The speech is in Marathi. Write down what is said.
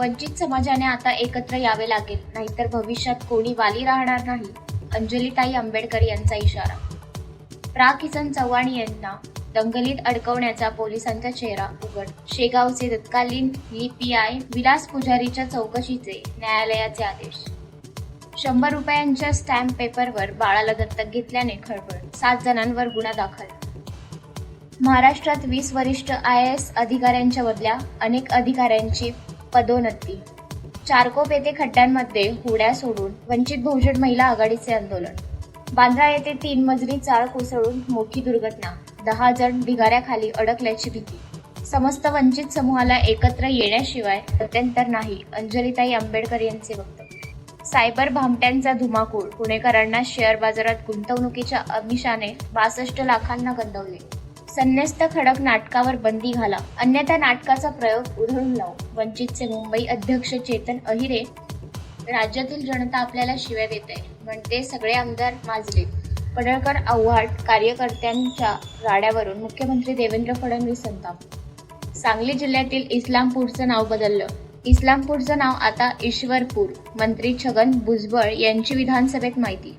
वंचित समाजाने आता एकत्र यावे लागेल नाहीतर भविष्यात कोणी वाली राहणार नाही अंजलीताई आंबेडकर यांचा इशारा. प्रा किसन चव्हाण यांना दंगलीत अडकवण्याचा पोलिसांचा चेहरा उघड. शेगावचे तत्कालीन पीआय विलास पुजारीच्या चौकशीचे न्यायालयाचे आदेश. शंभर रुपयांच्या स्टॅम्प पेपरवर बाळाला दत्तक घेतल्याने खळबळ सात जणांवर गुन्हा दाखल. महाराष्ट्रात वीस वरिष्ठ आय एस अधिकाऱ्यांच्या बदल्या अनेक अधिकाऱ्यांची पदोन्नती. चारकोप येथे खड्ड्यांमध्ये होड्या सोडून वंचित बहुजन महिला आघाडीचे आंदोलन. बांद्रा येथे तीन मजली चाळ कोसळून मोठी दुर्घटना. दहा जण ढिगाऱ्याखाली अडकल्याची भीती. समस्त वंचित समूहाला एकत्र येण्याशिवाय अत्यंतर नाही अंजलीताई आंबेडकर यांचे वक्तव्य. सायबर भामट्यांचा धुमाकूळ पुणेकरांना शेअर बाजारात गुंतवणुकीच्या अमिषाने बासष्ट लाखांना गंदवले संन्यस्त खडक नाटकावर बंदी घाला. अन्यथा नाटकाचा प्रयोग उधळून लावू. वंचितचे मुंबई अध्यक्ष चेतन अहिरे राज्यातील जनता आपल्याला शिव्या देते. म्हणते सगळे आमदार माजले. पडळकर आव्हाड कार्यकर्त्यांच्या राड्यावरून मुख्यमंत्री देवेंद्र फडणवीस संताप. सांगली जिल्ह्यातील इस्लामपूरचं नाव बदललं. इस्लामपूरचं नाव आता ईश्वरपूर. मंत्री छगन भुजबळ यांची विधानसभेत माहिती.